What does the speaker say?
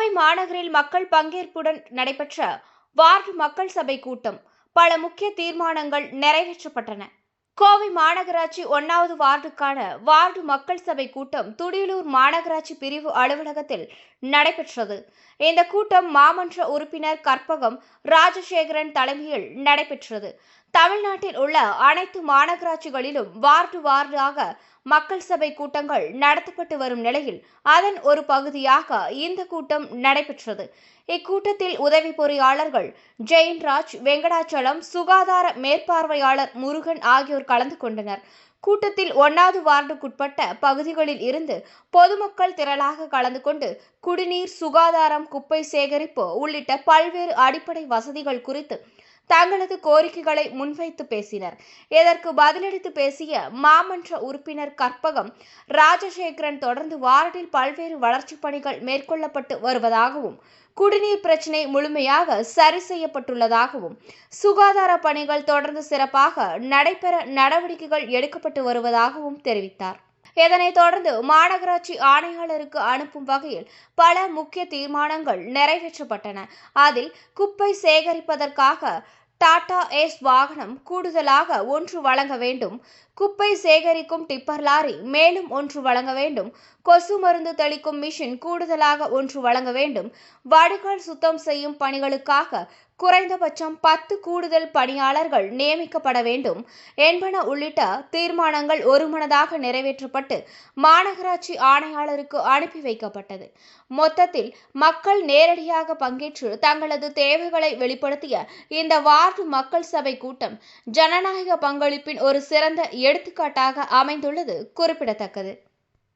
கோவை மாநகரில் மக்கள் பங்கேற்புடன் நடைபெற்ற வார்டு மக்கள் சபை கூட்டம் பல முக்கிய தீர்மானங்கள் நிறைவேற்றப்பட்டன. கோவை மாநகராட்சி ஒன்னாவது வார்டுக்கான வார்டு மக்கள் சபை கூட்டம் துடியலூர் மாநகராட்சி பிரிவு அலுவலகத்தில் நடைபெற்றது. இந்த கூட்டம் மாமன்ற உறுப்பினர் கற்பகம் ராஜசேகரன் தலைமையில் நடைபெற்றது. தமிழ்நாட்டில் உள்ள அனைத்து மாநகராட்சிகளிலும் வார்டு வார்டாக மக்கள் சபை கூட்டங்கள் நடத்தப்பட்டு வரும் நிலையில் அதன் ஒரு பகுதியாக இந்த கூட்டம் நடைபெற்றது. இக்கூட்டத்தில் உதவி பொறியாளர்கள் ஜெயன்ராஜ் வெங்கடாச்சலம் சுகாதார மேற்பார்வையாளர் முருகன் ஆகியோர் கலந்து கொண்டனர். கூட்டத்தில் ஒன்னாவது வார்டுக்குட்பட்ட பகுதிகளில் இருந்து பொதுமக்கள் திரளாக கலந்து கொண்டு குடிநீர் சுகாதாரம் குப்பை சேகரிப்பு உள்ளிட்ட பல்வேறு அடிப்படை வசதிகள் குறித்து தங்களது கோரிக்கைகளை முன்வைத்து பேசினர். இதற்கு பதிலளித்து பேசிய மாமன்ற உறுப்பினர் கற்பகம் ராஜசேகரன் தொடர்ந்து வார்டில் பல்வேறு வளர்ச்சிப் பணிகள் மேற்கொள்ளப்பட்டு வருவதாகவும் குடிநீர் பிரச்சினை முழுமையாக சரி செய்யப்பட்டுள்ளதாகவும் சுகாதார பணிகள் தொடர்ந்து சிறப்பாக நடைபெற நடவடிக்கைகள் எடுக்கப்பட்டு வருவதாகவும் தெரிவித்தார். இதனைத் தொடர்ந்து மாநகராட்சி ஆணையாளருக்கு அனுப்பும் வகையில் பல முக்கிய தீர்மானங்கள் நிறைவேற்றப்பட்டன. அதில் குப்பை சேகரிப்பதற்காக டாடா ஏஸ் வாகனம் கூடுதலாக ஒன்று வழங்க வேண்டும். குப்பை சேகரிக்கும் டிப்பர் லாரி மேலும் ஒன்று வழங்க வேண்டும். கொசு மருந்து தெளிக்கும் மிஷின் கூடுதலாக ஒன்று வழங்க வேண்டும். வடிகால் சுத்தம் செய்யும் பணிகளுக்காக குறைந்தபட்சம் பத்து கூடுதல் பணியாளர்கள் நியமிக்கப்பட வேண்டும் என்பன உள்ளிட்ட தீர்மானங்கள் ஒருமனதாக நிறைவேற்றப்பட்டு மாநகராட்சி ஆணையாளருக்கு அனுப்பி வைக்கப்பட்டது. மொத்தத்தில் மக்கள் நேரடியாக பங்கேற்று தங்களது தேவைகளை வெளிப்படுத்திய இந்த வார்டு மக்கள் சபை கூட்டம் ஜனநாயக பங்களிப்பின் ஒரு சிறந்த எடுத்துக்காட்டாக அமைந்துள்ளது குறிப்பிடத்தக்கது.